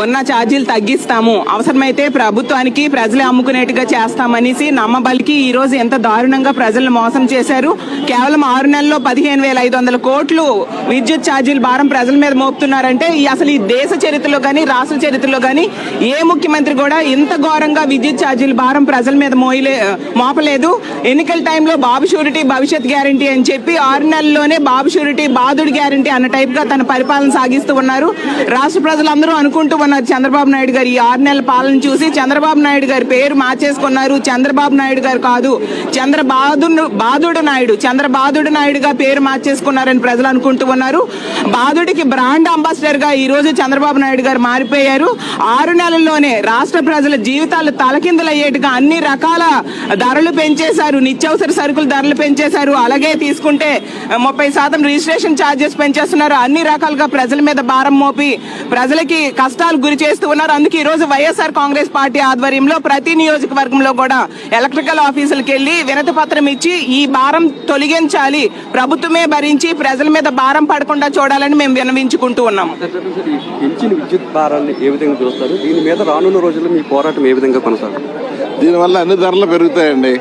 ఉన్న ఛార్జీలు తగ్గిస్తాము. అవసరమైతే ప్రభుత్వానికి ప్రజలే అమ్ముకునేట్టుగా చేస్తామనేసి నమ్మబలికి ఈ రోజు ఎంత దారుణంగా ప్రజలను మోసం చేశారు. కేవలం ఆరు నెలల్లో పదిహేను వేల ఐదు వందల కోట్లు విద్యుత్ ఛార్జీల భారం ప్రజల మీద మోపుతున్నారంటే ఈ అసలు ఈ దేశ చరిత్రలో కానీ రాష్ట్ర చరిత్రలో కానీ ఏ ముఖ్యమంత్రి కూడా ఇంత ఘోరంగా విద్యుత్ ఛార్జీల భారం ప్రజల మీద మోయలే మోపలేదు. ఎన్నికల టైంలో బాబు షూరిటీ భవిష్యత్ గ్యారంటీ అని చెప్పి ఆరు నెలల్లోనే బాబు షూరిటీ బాధుడి గ్యారంటీ అన్న టైప్గా తన పరిపాలన సాగిస్తూ ఉన్నారు. రాష్ట్ర ప్రజలందరూ అనుకుంటూ మార్చేసుకున్నారు చంద్రబాబు నాయుడు గారు ఈ ఆరు నెలల పాలన చూసి చంద్రబాబు నాయుడు గారి పేరు మార్చేసుకున్నారు. చంద్రబాబు నాయుడు గారు కాదు చంద్రబాదు బాధుడు నాయుడు చంద్రబాధుడు నాయుడుగా పేరు మార్చేసుకున్నారని ప్రజలు అనుకుంటూ ఉన్నారు. బాధుడికి బ్రాండ్ అంబాసిడర్గా ఈరోజు ఈ రోజు చంద్రబాబు నాయుడు గారు మారిపోయారు. ఆరు నెలల్లోనే రాష్ట్ర ప్రజల జీవితాలు తలకిందులయ్యేట్టుగా అన్ని రకాల ధరలు పెంచేశారు. నిత్యావసర సరుకుల ధరలు పెంచేశారు. అలాగే తీసుకుంటే ముప్పై శాతం రిజిస్ట్రేషన్ ఛార్జెస్ పెంచేస్తున్నారు. అన్ని రకాలుగా ప్రజల మీద భారం మోపి ప్రజలకి కష్టాలు గురి చేస్తూ ఉన్నారు. అందుకే ఈ రోజు వైఎస్ఆర్ కాంగ్రెస్ పార్టీ ఆధ్వర్యంలో ప్రతి నియోజకవర్గంలో కూడా ఎలక్ట్రికల్ ఆఫీసులకు వెళ్ళి వినతి పత్రం ఇచ్చి ఈ భారం తొలగించాలి. ప్రభుత్వమే భరించి ప్రజల మీద భారం పడకుండా చూడాలని మేము వినవించుకుంటూ ఉన్నాం. పెంచిన విద్యుత్ భారాన్ని ఏ విధంగా చూస్తారు? దీని మీద రానున్న రోజుల్లో మీ పోరాటం ఏ విధంగా కొనసాగుతుంది? దీనివల్ల అన్ని ధరలు పెరుగుతాయండి.